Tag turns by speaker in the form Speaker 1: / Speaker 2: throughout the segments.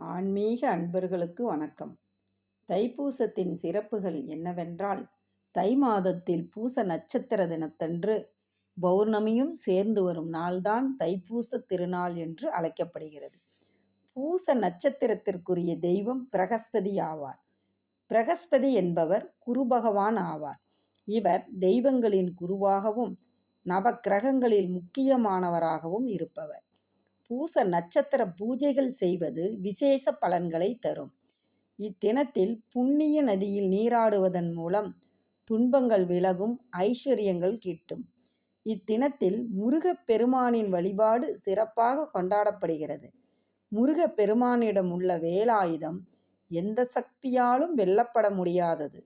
Speaker 1: ஆன்மீக அன்பர்களுக்கு வணக்கம். தைப்பூசத்தின் சிறப்புகள் என்னவென்றால் தை மாதத்தில் பூச நட்சத்திர தினத்தன்று பௌர்ணமியும் சேர்ந்து வரும் நாள்தான் தைப்பூச திருநாள் என்று அழைக்கப்படுகிறது. பூச நட்சத்திரத்திற்குரிய தெய்வம் பிரகஸ்பதி ஆவார். பிரகஸ்பதி என்பவர் குரு பகவான் ஆவார். இவர் தெய்வங்களின் குருவாகவும் நவக்கிரகங்களில் முக்கியமானவராகவும் இருப்பவர். பூச நட்சத்திர பூஜைகள் செய்வது விசேஷ பலன்களை தரும். இத்தினத்தில் புண்ணிய நதியில் நீராடுவதன் மூலம் துன்பங்கள் விலகும் ஐஸ்வர்யங்கள் கிட்டும். இத்தினத்தில் முருகப் பெருமானின் வழிபாடு சிறப்பாக கொண்டாடப்படுகிறது. முருகப் பெருமானிடம் உள்ள வேலாயுதம் எந்த சக்தியாலும் வெல்லப்பட முடியாதது.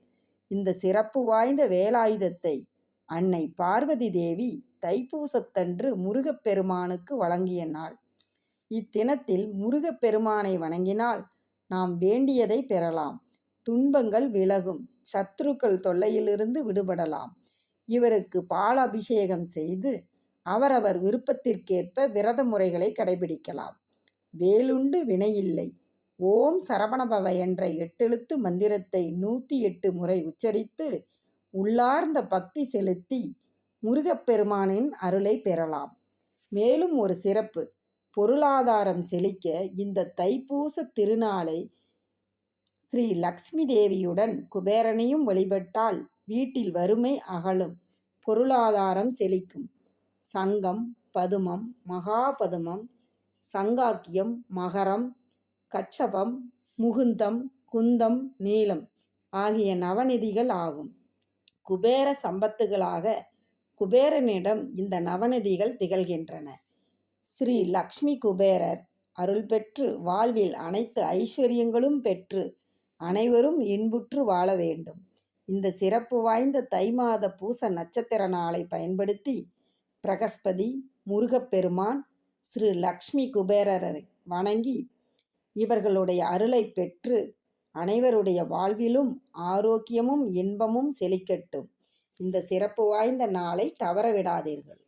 Speaker 1: இந்த சிறப்பு வாய்ந்த வேலாயுதத்தை அன்னை பார்வதி தேவி தைப்பூசத்தன்று முருகப்பெருமானுக்கு வழங்கிய நாள். இத்தினத்தில் முருகப்பெருமானை வணங்கினால் நாம் வேண்டியதை பெறலாம். துன்பங்கள் விலகும். சத்துருக்கள் தொல்லையிலிருந்து விடுபடலாம். இவருக்கு பால் அபிஷேகம் செய்து அவரவர் விருப்பத்திற்கேற்ப விரத முறைகளை கடைபிடிக்கலாம். வேலுண்டு வினையில்லை. ஓம் சரவணபவ என்ற எட்டெழுத்து மந்திரத்தை நூற்றி எட்டு முறை உச்சரித்து உள்ளார்ந்த பக்தி செலுத்தி முருகப்பெருமானின் அருளை பெறலாம். மேலும் ஒரு சிறப்பு. பொருளாதாரம் செழிக்க இந்த தைப்பூச திருநாளை ஸ்ரீ லக்ஷ்மி தேவியுடன் குபேரனையும் வழிபட்டால் வீட்டில் வறுமை அகலும் பொருளாதாரம் செழிக்கும். சங்கம் பதுமம் மகாபதுமம் சங்காக்கியம் மகரம் கச்சபம் முகுந்தம் குந்தம் நீலம் ஆகிய நவநிதிகள் ஆகும். குபேர சம்பத்துகளாக குபேரனிடம் இந்த நவநிதிகள் திகழ்கின்றன. ஸ்ரீ லக்ஷ்மி குபேரர். அருள் பெற்று வாழ்வில் அனைத்து ஐஸ்வர்யங்களும் பெற்று அனைவரும் இன்புற்று வாழ வேண்டும். இந்த சிறப்பு வாய்ந்த தை மாத பூச நட்சத்திர நாளை பயன்படுத்தி பிரகஸ்பதி முருகப்பெருமான் ஸ்ரீ லக்ஷ்மி குபேரரை வணங்கி இவர்களுடைய அருளை பெற்று அனைவருடைய வாழ்விலும் ஆரோக்கியமும் இன்பமும் செழிக்கட்டும். இந்த சிறப்பு வாய்ந்த நாளை தவறவிடாதீர்கள்.